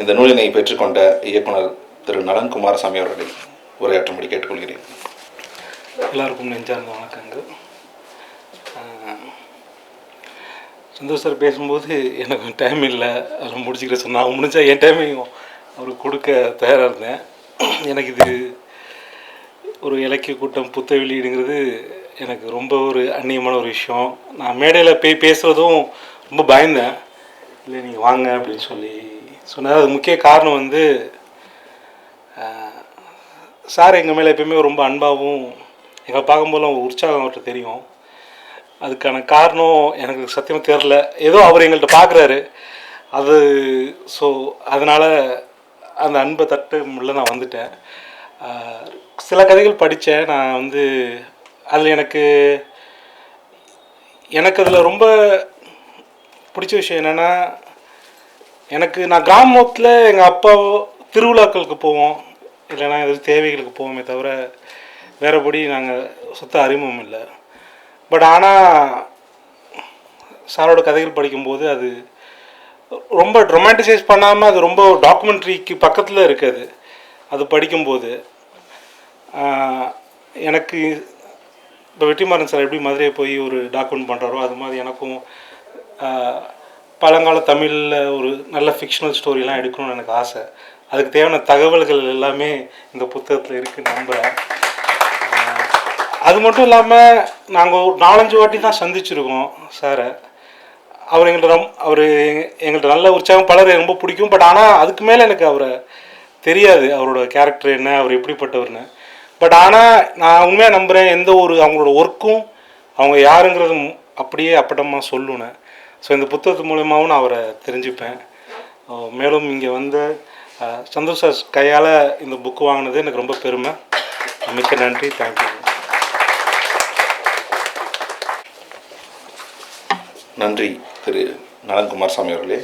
இந்த நூலினை பெற்றுக்கொண்ட இயக்குனர் திரு நலன் குமாரசாமி அவர்களை உரையாற்றும்படி கேட்டுக்கொள்கிறேன். எல்லாருக்கும் நெஞ்சார்ந்த வணக்கங்கள். சந்தோஷ் சார் பேசும்போது எனக்கு டைம் இல்லை. அதில் முடிச்சுக்கிற சொன்னால் முடிஞ்சால் என் டைமையும் அவருக்கு கொடுக்க தயாராக இருந்தேன். எனக்கு இது ஒரு இலக்கிய கூட்டம் புத்த வெளியீடுங்கிறது எனக்கு ரொம்ப ஒரு அந்நியமான ஒரு விஷயம். நான் மேடையில் போய் பேசுகிறதும் ரொம்ப பயந்தேன். இல்லை நீங்கள் வாங்க அப்படின்னு சொல்லி சொன்னார் அது முக்கிய காரணம் வந்து சார் எங்கள் மேலே எப்பயுமே ரொம்ப அன்பாகவும் எங்களை பார்க்கும்போதெல்லாம் ஒரு உற்சாகம் அவர்கிட்ட தெரியும். அதுக்கான காரணம் எனக்கு சத்தியமாக தெரில ஏதோ அவர் எங்கள்கிட்ட பார்க்குறாரு. அது ஸோ அதனால் அந்த அன்பை தட்டு முள்ள நான் வந்துட்டேன். சில கதைகள் படித்தேன். நான் வந்து அதில் எனக்கு எனக்கு அதில் ரொம்ப பிடிச்ச விஷயம் என்னென்னா எனக்கு நான் கிராமத்தில் எங்கள் அப்பா திருவிழாக்களுக்கு போவோம். இல்லைன்னா எதாவது தேவைகளுக்கு போவோமே தவிர வேறுபடி நாங்கள் சுத்த அறிமுகம் இல்லை. பட் ஆனால் சாரோட கதைகள் படிக்கும்போது அது ரொம்ப ரொமான்டிசைஸ் பண்ணாமல் அது ரொம்ப டாக்குமெண்ட்ரிக்கு பக்கத்தில் இருக்குது. அது படிக்கும்போது. எனக்கு இப்போ வெற்றிமாறன் சார் எப்படி மதுரையை போய் ஒரு டாக்குமெண்ட் பண்ணுறாரோ அது மாதிரி எனக்கும் பழங்கால தமிழில் ஒரு நல்ல ஃபிக்ஷனல் ஸ்டோரிலாம் எடுக்கணும்னு எனக்கு ஆசை. அதுக்கு தேவையான தகவல்கள் எல்லாமே இந்த புத்தகத்தில் இருக்குன்னு நம்புகிறேன் அது மட்டும் இல்லாமல் நாங்கள் ஒரு நாலஞ்சு வாட்டி தான் சந்திச்சிருக்கோம் சாரை அவர் எங்கள்கிட்ட ரொம்ப அவர் எங்கள்கிட்ட நல்ல உற்சாகம் பலர் ரொம்ப பிடிக்கும். பட் ஆனால் அதுக்கு மேலே எனக்கு அவரை தெரியாது அவரோட கேரக்டர் என்ன அவர் எப்படிப்பட்டவர்னு. பட் ஆனால் நான் உண்மையாக நம்புகிறேன் எந்த ஒரு அவங்களோட ஒர்க்கும் அவங்க யாருங்கிறது அப்படியே அப்பட்டமாக சொல்லுனேன் ஸோ இந்த புத்தகத்து மூலியமாகவும் நான் அவரை தெரிஞ்சுப்பேன். மேலும் இங்கே வந்து சந்தோஷ் சார் கையால் இந்த புக் வாங்கினது எனக்கு ரொம்ப பெருமை. மிக்க நன்றி. தேங்க்யூ நன்றி திரு நலன்குமார் சாமி அவர்களே.